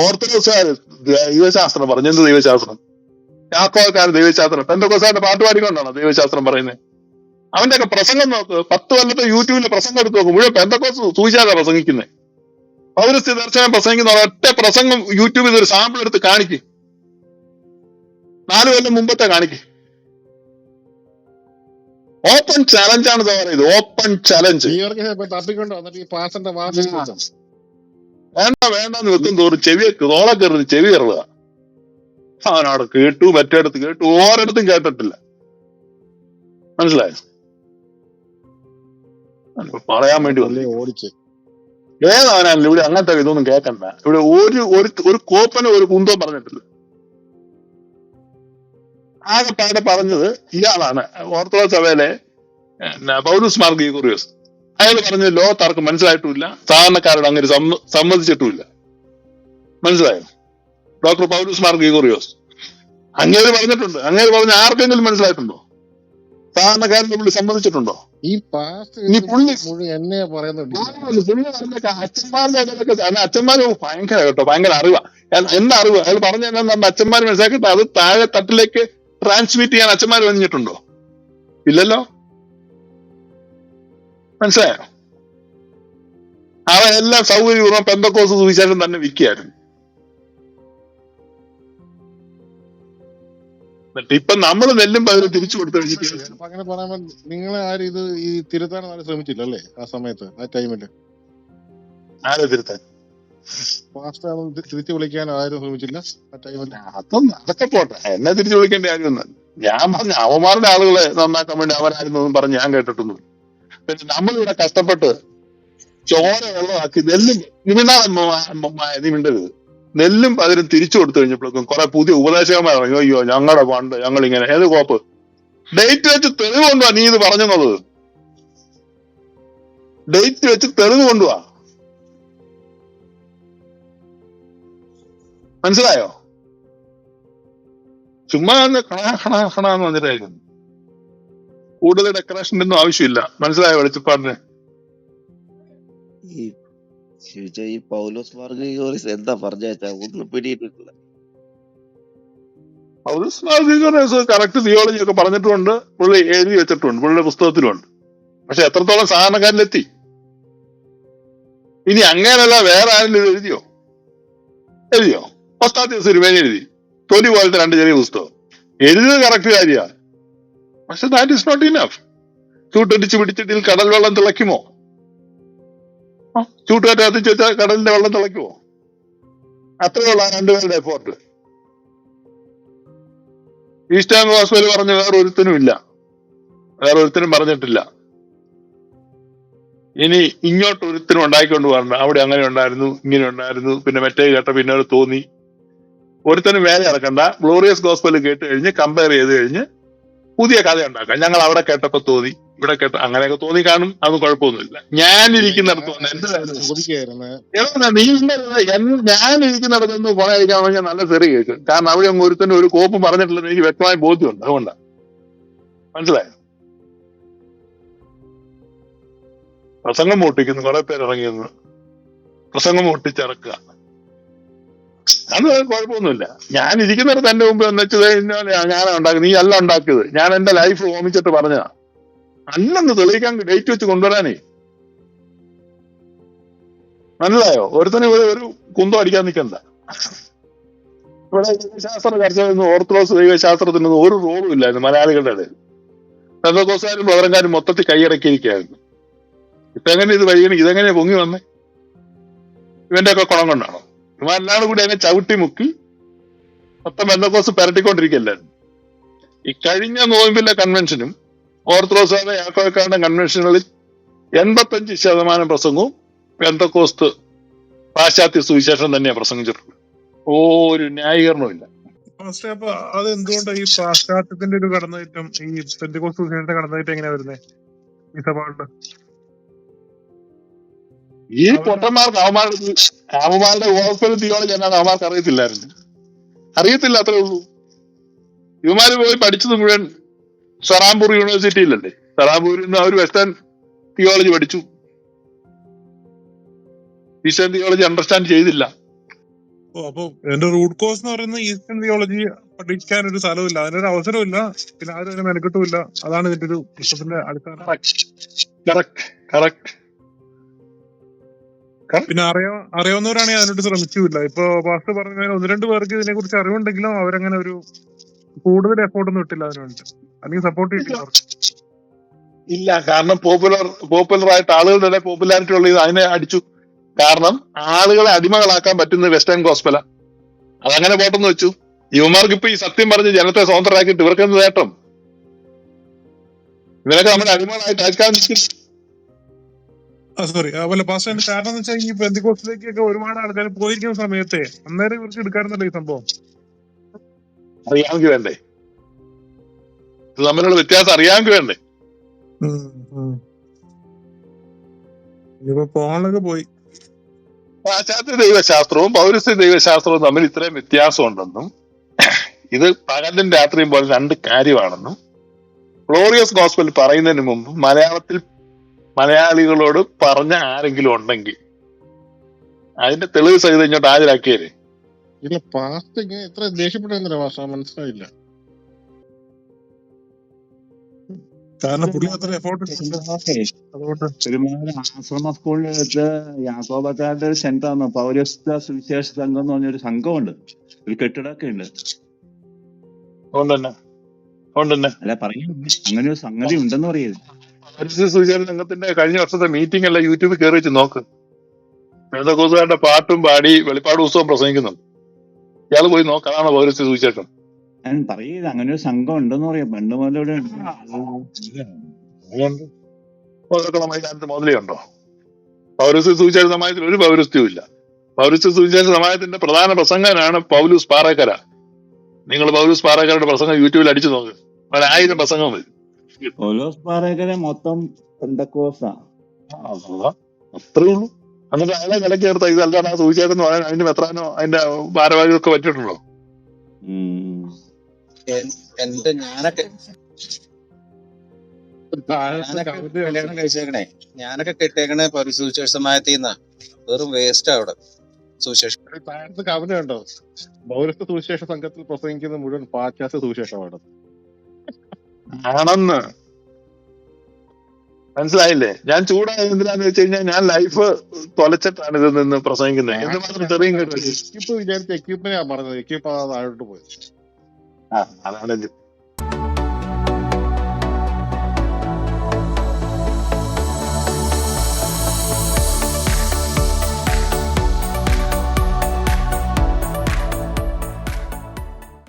ഓർത്തഡോക്സുകാർ ദൈവശാസ്ത്രം പറഞ്ഞു. എന്ത് ദൈവശാസ്ത്രം? യാക്കോക്കാരൻ ദൈവശാസ്ത്രം. പെന്തക്കോസാരുടെ പാട്ട് പാടിക്കൊണ്ടാണോ ദൈവശാസ്ത്രം പറയുന്നത് അവന്റെ ഒക്കെ പ്രസംഗം നോക്ക്. പത്ത് കൊല്ലത്തെ യൂട്യൂബിലെ പ്രസംഗം എടുത്ത് നോക്കും. മുഴുവൻ പെന്തക്കോസ് സൂചിച്ചാതാ പ്രസംഗിക്കുന്നത് പൗരസ്ത്യ ദർശനം പ്രസംഗിക്കുന്ന ഒറ്റ പ്രസംഗം യൂട്യൂബിൽ നിന്ന് ഒരു സാമ്പിൾ എടുത്ത് കാണിക്കും. നാലു കൊല്ലം മുമ്പത്തെ കാണിക്കും. ഓപ്പൺ ചലഞ്ച് ആണ് പറയുന്നത് ഓപ്പൺ ചലഞ്ച് ന്യൂയോർക്കിൽ തപ്പിക്കൊണ്ട്? വന്നിട്ട് ഈ പാസ്റ്ററിന്റെ വാർത്ത വേണ്ട വേണ്ടെന്ന് വെക്കും തോറും ചെവി തോളെ കയറുന്നത് ചെവി കയറുക. അവനവിടെ കേട്ടു മറ്റേടത്ത് കേട്ടു ഓരോടത്തും കേട്ടിട്ടില്ല. മനസ്സിലായോ? പറയാൻ വേണ്ടി വന്നു. ഓടിച്ച്. ഏതാണല്ലോ ഇവിടെ അങ്ങനത്തെ ഇതൊന്നും കേൾക്കണ്ട ഇവിടെ ഒരു ഒരു ഒരു കോപ്പന ഒരു കുന്തവും പറഞ്ഞിട്ടില്ല. ആകെപ്പാടെ പറഞ്ഞത് ഇയാളാണ്. ഓർത്തഡോക്സ് സഭയിലെ പൗരസ് മാർഗീ മാർ ഗീഗോറിയോസ് പറഞ്ഞ ലോകത്ത് ആർക്കും മനസ്സിലായിട്ടുമില്ല. സാധാരണക്കാരോട് അങ്ങനെ സമ്മ- സമ്മതിച്ചിട്ടുമില്ല. മനസ്സിലായോ? ഡോക്ടർ പൗലൂസ് മാർ ഗീഗോറിയോസ് അങ്ങേര് പറഞ്ഞിട്ടുണ്ട്. അങ്ങേര് പറഞ്ഞ ആർക്കെങ്കിലും മനസ്സിലായിട്ടുണ്ടോ? സാധാരണക്കാരനെ പുള്ളി സമ്മതിച്ചിട്ടുണ്ടോ? ഈ പാസ്റ്റ് പുള്ളി എന്നെ പറയുന്നുണ്ട് പുള്ളി പറഞ്ഞൊക്കെ അച്ഛന്മാരുടെ ഇടയിലൊക്കെ അല്ല അച്ഛന്മാര് ഭയങ്കര കേട്ടോ ഭയങ്കര അറിവാ. എന്താ അറിവ്? അയാൾ പറഞ്ഞു തന്നെ നമ്മുടെ അച്ഛന്മാർ മനസ്സിലാക്കിയിട്ട് അത് താഴെ തട്ടിലേക്ക് ട്രാൻസ്മിറ്റ് ചെയ്യാൻ അച്ഛന്മാർ വന്നിട്ടുണ്ടോ? ഇല്ലല്ലോ? മനസ്സിലായോ? അവൻ എല്ലാം സൗകര്യപൂർവം പെന്തക്കോസ് സുവിശേഷം തന്നെ വിൽക്കുകയായിരുന്നു. എന്നിട്ട് ഇപ്പൊ നമ്മൾ നെല്ലും പകരം തിരിച്ചു കൊടുത്തു അപ്പൊ അങ്ങനെ പറയുമ്പോ നിങ്ങൾ ആരും ഇത് ഈ തിരുത്താൻ ആരും ശ്രമിച്ചില്ല അല്ലേ ആ സമയത്ത് ആ ടൈമിൽ ആരെ തിരുത്താൻ? തിരിച്ചു വിളിക്കാൻ ആരും ശ്രമിച്ചില്ല ആ ടൈമിൽ അതൊന്നും അതൊക്കെ പോട്ടെ. എന്നെ തിരിച്ചു വിളിക്കേണ്ട കാര്യമൊന്നും ഞാൻ പറഞ്ഞ അവന്മാരുടെ ആളുകളെ നന്നാക്കാൻ വേണ്ടി അവരായിരുന്നു പറഞ്ഞ് ഞാൻ കേട്ടിട്ടൊന്നും പിന്നെ നമ്മളിവിടെ കഷ്ടപ്പെട്ട് ചോര വെള്ളമാക്കി നെല്ലും നിമിണ്ടാണ് നീ മിണ്ടരുത്. നെല്ലും പകരം തിരിച്ചു കൊടുത്തു കഴിഞ്ഞപ്പോഴേക്കും കുറെ പുതിയ ഉപദേശകന്മാർ പറഞ്ഞു അയ്യോ ഞങ്ങളുടെ പണ്ട് ഞങ്ങൾ ഇങ്ങനെ ഏത് കോപ്പ് ഡേറ്റ് വെച്ച് തെളിവ് കൊണ്ടുവാ നീ ഇത് പറഞ്ഞത് ഡേറ്റ് വെച്ച് തെളിവ് കൊണ്ടുവാ. മനസ്സിലായോ? ചുമ്മാ കണ കണ കണ എന്ന് വന്നിട്ടായിരുന്നു കൂടുതൽ ഡെക്കറേഷന്റെ ഒന്നും ആവശ്യമില്ല. മനസ്സിലായോ വെളിച്ചപ്പാടിന് ഈ പൗലോസ് മാർഗോറിസ് എന്താ പറഞ്ഞാ ഒന്നും പിടിയിട്ടിട്ടില്ല. കറക്റ്റ് തിയോളജി ഒക്കെ പറഞ്ഞിട്ടുണ്ട്. പുള്ളി എഴുതി വെച്ചിട്ടുണ്ട്. പുള്ളിയുടെ പുസ്തകത്തിലുണ്ട്. പക്ഷെ എത്രത്തോളം സാധാരണക്കാരിലെത്തി? ഇനി അങ്ങനെയല്ല വേറെ ആരെങ്കിലും ഇത് എഴുതിയോ? എഴുതിയോ? പത്താം സിനിമയിൽ എഴുതി. തൊലി പോലത്തെ രണ്ട് ചെറിയ പുസ്തകം. എഴുതിയത് കറക്റ്റ് കാര്യമാണ്. പക്ഷെ ദാറ്റ് ഇസ് നോട്ട് ഇനഫ് ചൂട്ടടിച്ച് പിടിച്ചിട്ടിൽ കടൽ വെള്ളം തിളയ്ക്കുമോ? ചൂട്ടുകാറ്റ് കത്തിച്ച് വെച്ചാൽ കടലിന്റെ വെള്ളം തിളയ്ക്കുമോ? അത്രയുള്ള ആ രണ്ടുപേരുടെ എഫോർട്ട് ഹോസ്പിറ്റൽ പറഞ്ഞ വേറെ ഒരുത്തനും ഇല്ല. വേറെ ഒരുത്തനും പറഞ്ഞിട്ടില്ല. ഇനി ഇങ്ങോട്ട് ഒരുത്തനും ഉണ്ടാക്കിക്കൊണ്ട് പോകാറുണ്ട്. അവിടെ അങ്ങനെ ഉണ്ടായിരുന്നു ഇങ്ങനെ ഉണ്ടായിരുന്നു പിന്നെ മറ്റേ കേട്ട പിന്നെ തോന്നി. ഒരുത്തനും വേല ഇറക്കണ്ട. ഗ്ലോറിയസ് ഗോസ്പൽ കേട്ട് കഴിഞ്ഞ് കമ്പയർ ചെയ്ത് കഴിഞ്ഞ് പുതിയ കഥ ഉണ്ടാക്കാം ഞങ്ങൾ അവിടെ കേട്ടപ്പോ തോന്നി ഇവിടെ കേട്ട അങ്ങനെയൊക്കെ തോന്നി കാണും അത് കുഴപ്പമൊന്നുമില്ല. ഞാൻ ഇരിക്കുന്നിടത്ത് നീ ഞാൻ ഇരിക്കുന്നിടത്ത് നിന്ന് അടിക്കാൻ ഞാൻ നല്ല ചെറിയ കേൾക്കും കാരണം അവിടെ അങ്ങ് ഒരുത്തന്നെ ഒരു കോപ്പും പറഞ്ഞിട്ടില്ലെന്ന് എനിക്ക് വ്യക്തമായ ബോധ്യമുണ്ട് അതുകൊണ്ടാണ് മനസ്സിലായോ? പ്രസംഗം പൊട്ടിക്കുന്നു കുറെ പേര് ഇറങ്ങിയെന്ന്. പ്രസംഗം പൊട്ടിച്ചിറക്കുക അത് കുഴപ്പമൊന്നുമില്ല. ഞാൻ ഇരിക്കുന്നിടത്ത് എന്റെ മുമ്പ് എന്ന് വെച്ചത് ഞാനാ ഉണ്ടാക്കുന്നത് നീ അല്ല ഉണ്ടാക്കിയത്. ഞാൻ എന്റെ ലൈഫ് ഓമിച്ചിട്ട് പറഞ്ഞതാ. അല്ലെന്ന് തെളിയിക്കാൻ ഡേറ്റ് വെച്ച് കൊണ്ടുവരാനേ. മനസ്സിലായോ? ഒരുത്തന് ഇവിടെ ഒരു കുന്തം അടിക്കാൻ നിൽക്കണ്ട. ഇവിടെ ദൈവശാസ്ത്ര ചർച്ചയൊന്നും ഓർത്തഡോക്സ് ദൈവശാസ്ത്രത്തിനൊന്നും ഒരു റോളും ഇല്ലായിരുന്നു മലയാളികളുടെ ഇടയിൽ. പെന്തക്കോസുകാരും പകരക്കാരും മൊത്തത്തിൽ കൈയടക്കിയിരിക്കുകയായിരുന്നു. ഇപ്പൊ എങ്ങനെ ഇത് വഴിയാണ് ഇതെങ്ങനെ പൊങ്ങി വന്നേ? ഇവന്റെ ഒക്കെ കുണം കൊണ്ടാണോ? ഇവരെല്ലാം കൂടി അതിനെ ചവിട്ടി മുക്കി മൊത്തം വെള്ളക്കോസ് പെരട്ടിക്കൊണ്ടിരിക്കുകയല്ലായിരുന്നു ഈ കഴിഞ്ഞ നോയമ്പിലെ കൺവെൻഷനും ഓർത്തഡോക്സുകാരുടെ യാക്കോക്കാരുടെ കൺവെൻഷനുകളിൽ എൺപത്തഞ്ച് ശതമാനം പ്രസംഗവും പെന്തക്കോസ്ത് പാശ്ചാത്യ സുവിശേഷം തന്നെയാണ് പ്രസംഗിച്ചിട്ടുള്ളത്. ഒരു ന്യായീകരണമില്ല അപ്പൊ അത് ഈ പാശ്ചാത്യത്തിന്റെ ഒരു കടന്നുകയറ്റം ഈ പെന്തിക്കോസ് സുവിശേഷത്തിന്റെ കടന്നുകയറ്റം എങ്ങനെയാ വരുന്നത് ഈ സഭകളിൽ? ഈ പൊട്ടന്മാർക്ക് അവന്മാരുടെ അവന്മാരുടെ ഹോസ്പിറ്റൽ തിയോളജി എന്നാണ് അവന്മാർക്ക് അറിയത്തില്ലായിരുന്നു. അറിയത്തില്ല അത്രേ ഉള്ളൂ. ഇവന്മാര് പോയി പഠിച്ചത് മുഴുവൻ സറാംപൂർ യൂണിവേഴ്സിറ്റിയിലല്ലേ സറാംപൂരിൽ നിന്ന് അവർ വെസ്റ്റേൺ തിയോളജി പഠിച്ചു. ഈസ്റ്റേൺ തിയോളജി അണ്ടർസ്റ്റാൻഡ് ചെയ്തില്ല. ഓ അപ്പൊ എന്റെ റൂട്ട് കോസ് എന്ന് പറയുന്നത് ഈസ്റ്റേൺ തിയോളജി പഠിക്കാൻ ഒരു സ്ഥലമില്ല അതിനൊരു അവസരമില്ല പിന്നെ ആരും അതിനെ മെനക്കെട്ടുമില്ല. അതാണ് ഇതിന്റെ ഒരു പ്രശ്നത്തിന്റെ അടിസ്ഥാനം. കറക്റ്റ് കറക്റ്റ് പിന്നെ അറിയാ അറിയാവുന്നവരാണെങ്കിൽ അതിനോട് ശ്രമിച്ചില്ല ഇപ്പൊ പാസ്റ്റ് പറഞ്ഞ ഒന്ന് രണ്ട് പേർക്ക് ഇതിനെ കുറിച്ച് അറിവുണ്ടെങ്കിലും അവരങ്ങനെ ഒരു കൂടുതൽ എഫോർട്ട് ഒന്നും ഇട്ടില്ല അതിന് വേണ്ടി അല്ലെങ്കിൽ സപ്പോർട്ട് അവർക്ക്. ഇല്ല കാരണം പോപ്പുലർ പോപ്പുലർ ആയിട്ട് ആളുകളുടെ ഇടയിൽ പോപ്പുലാരിറ്റി ഉള്ള അതിനെ അടിച്ചു. കാരണം ആളുകളെ അടിമകളാക്കാൻ പറ്റുന്ന വെസ്റ്റേൺ ഗോസ്പല അതങ്ങനെ പോട്ടെന്ന് വെച്ചു. ഇവന്മാർക്ക് ഇപ്പൊ ഈ സത്യം പറഞ്ഞ് ജനത്തെ സ്വതന്ത്രരാക്കിയിട്ട് ഇവർക്ക് എന്ത് നേട്ടം? ഇവരൊക്കെ നമ്മുടെ അടിമകളായിട്ട് അയക്കാൻ സോറി അതുപോലെ പാസ്റ്റർ കാരണം എന്ന് വെച്ചാൽ ഈ പെന്തിക്കോസിലേക്കൊക്കെ ഒരുപാട് ആൾക്കാർ പോയിരിക്കുന്ന സമയത്തെ അന്നേരം ഇവർക്ക് എടുക്കാറുണ്ടല്ലോ ഈ സംഭവം. അറിയാമെങ്കിൽ വേണ്ടേ? തമ്മിലുള്ള വ്യത്യാസം അറിയാമെങ്കിൽ വേണ്ടേ? ഇനിയിപ്പോ പോകാനൊക്കെ പോയി. പാശ്ചാത്യ ദൈവശാസ്ത്രവും പൗരസ്ത്യ ദൈവശാസ്ത്രവും തമ്മിൽ ഇത്രയും വ്യത്യാസമുണ്ടെന്നും ഇത് പകലും രാത്രിയും പോലെ രണ്ട് കാര്യമാണെന്നും ഗ്ലോറിയസ് ഗോസ്പൽ പറയുന്നതിന് മുമ്പ് മലയാളത്തിൽ മലയാളികളോട് പറഞ്ഞ ആരെങ്കിലും ഉണ്ടെങ്കിൽ അതിന്റെ തെളിവ് സഹിതം ഇങ്ങോട്ട് ഹാജരാക്കിയേ ഇല്ല പാസ്റ്റ് ഇങ്ങനെ എത്ര ദേഷ്യപ്പെട്ടെന്നല്ല ഭാഷ മനസ്സിലായില്ല. കാരണം പുള്ളി അത്ര എഫോർട്ട് ആശ്രമ സ്കൂളിൽ വെച്ച് യാക്കോബക്കാരുടെ ഒരു സെന്റർ ആണ് പൗരസ്ത സുവിശേഷ സംഘം എന്ന് പറഞ്ഞൊരു സംഘമുണ്ട്. ഒരു കെട്ടിടമൊക്കെ ഉണ്ട്. അല്ല പറയും. അങ്ങനെ ഒരു സംഗതി ഉണ്ടെന്ന് പറയുന്നത് സുവിശേഷ സംഘത്തിന്റെ കഴിഞ്ഞ വർഷത്തെ മീറ്റിംഗ് അല്ല യൂട്യൂബിൽ കയറി വെച്ച് നോക്ക്. വേദകോസുകാരുടെ പാട്ടും പാടി വെളിപ്പാട് ഉത്സവം പ്രസംഗിക്കുന്നുണ്ട്. ഇയാൾ പോയി നോക്കാനാണ് അതാണ് പൗരസ്ത്യ സുവിശേഷം. ഞാൻ പറയുന്നത് അങ്ങനെ ഒരു സംഘം ഉണ്ടെന്ന് പറയാം. പണ്ട് മുതലേ ഇവിടെ ഉണ്ട്. അതുകൊണ്ട് മുതലക്കുളം മൈതാനത്ത് മുതലേ ഉണ്ടോ പൗരസ്ത്യ സുവിശേഷ സമാജത്തിൽ ഒരു പൗരസ്ത്യവും ഇല്ല. പൗരസ്ത്യ സുവിശേഷ സമാജത്തിന്റെ പ്രധാന പ്രസംഗനാണ് പൗലൂസ് പാറക്കര. നിങ്ങൾ പൗലൂസ് പാറക്കരയുടെ പ്രസംഗം യൂട്യൂബിൽ അടിച്ചു നോക്ക്. ആയിരം പ്രസംഗം വരും. ഓലോസ് പാറേക്കരെ മൊത്തം പെന്തക്കോസാ. അത്രേ ഉള്ളൂ. എന്നിട്ട് അയാളെ ചേർത്ത. ഇതല്ലാതെ ആ എന്ന് പറയാൻ അതിന്റെ മെത്രാനോ അതിന്റെ ഭാരവാഹികൾക്ക് പറ്റിയിട്ടുള്ളൂ. എന്റെ ഞാനൊക്കെ കല്യാണം കഴിച്ചേക്കണേ. ഞാനൊക്കെ കെട്ടേക്കണേ സമായത്തിന്ന വെറും വേസ്റ്റ് അവിടെ. കണ്ടോ പൗരസ്ത്യ സുവിശേഷ സംഘത്തിൽ പ്രസംഗിക്കുന്ന മുഴുവൻ പാശ്ചാത്യ സുവിശേഷമാണ്. ആണെന്ന്. മനസ്സിലായില്ലേ? ഞാൻ ചൂടായത് എന്തിനാന്ന് വെച്ച് കഴിഞ്ഞാൽ ഞാൻ ലൈഫ് തൊലച്ചിട്ടാണ് ഇതിൽ നിന്ന് പ്രസംഗിക്കുന്നത്. എന്തുമാത്രം ചെറിയ കേട്ടു എക്യൂപ്പ് വിചാരിച്ച എക്യൂപ്പിനെയാ പറഞ്ഞത് എക്യൂപ്പ് താഴോട്ട് പോയി ആ അതാണ്.